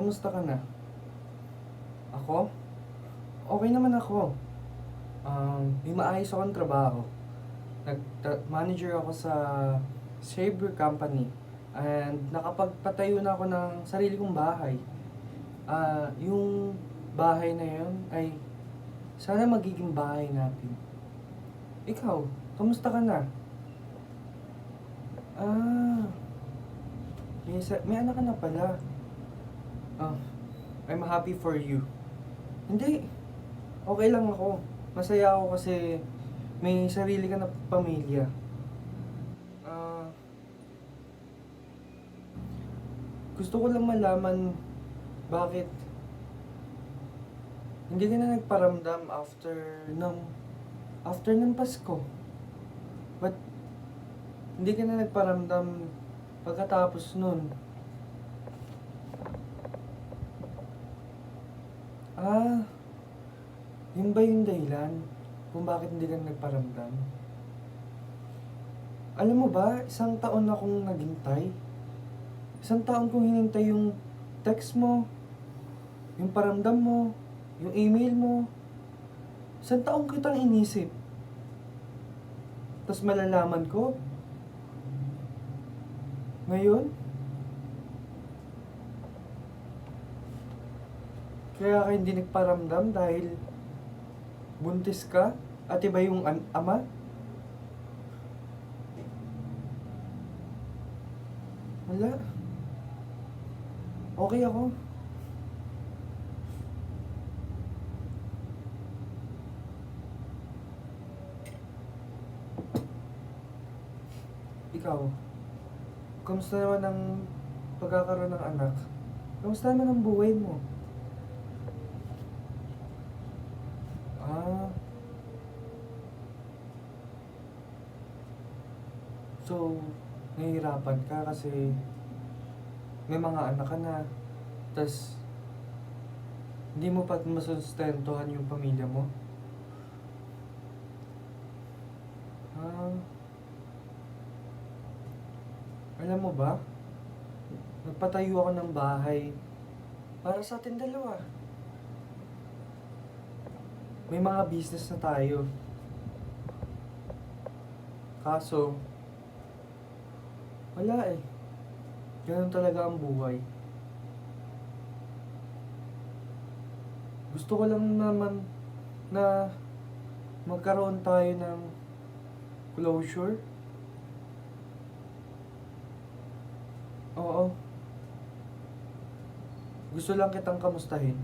kamusta ka na? Ako? Okay naman ako. Um, may maayos akong trabaho. Nag-manager ako sa Sabre Company. And nakapagpatayo na ako ng sarili kong bahay. Ah, yung bahay na yun ay sana magiging bahay natin. Ikaw, kamusta ka na? Ah, may, sa- may anak ka na pala. Ah, I'm happy for you. Hindi, okay lang ako. Masaya ako kasi may sarili ka na pamilya. Ah, gusto ko lang malaman bakit hindi ka na nagparamdam after ng after ng Pasko. But hindi ka na nagparamdam pagkatapos nun. Ah, yun ba yung dahilan kung bakit hindi ka nagparamdam? Alam mo ba, isang taon akong naghintay. Isang taon kong hinintay yung text mo, yung paramdam mo, yung email mo. Isang taon kitang inisip. Tapos malalaman ko, ngayon, kaya ka hindi nagparamdam dahil buntis ka at iba yung ama? Wala. Okay ako. Ikaw, kamusta naman ang pagkakaroon ng anak? Kamusta naman ang buhay mo? Ah. So, nahihirapan ka kasi may mga anak ka na. Tapos, hindi mo pa masustentuhan yung pamilya mo. Ah. Alam mo ba? Nagpatayo ako ng bahay para sa atin dalawa. May mga business na tayo. Kaso, wala eh. Ganun talaga ang buhay. Gusto ko lang naman na magkaroon tayo ng closure. Oo. Gusto lang kitang kamustahin.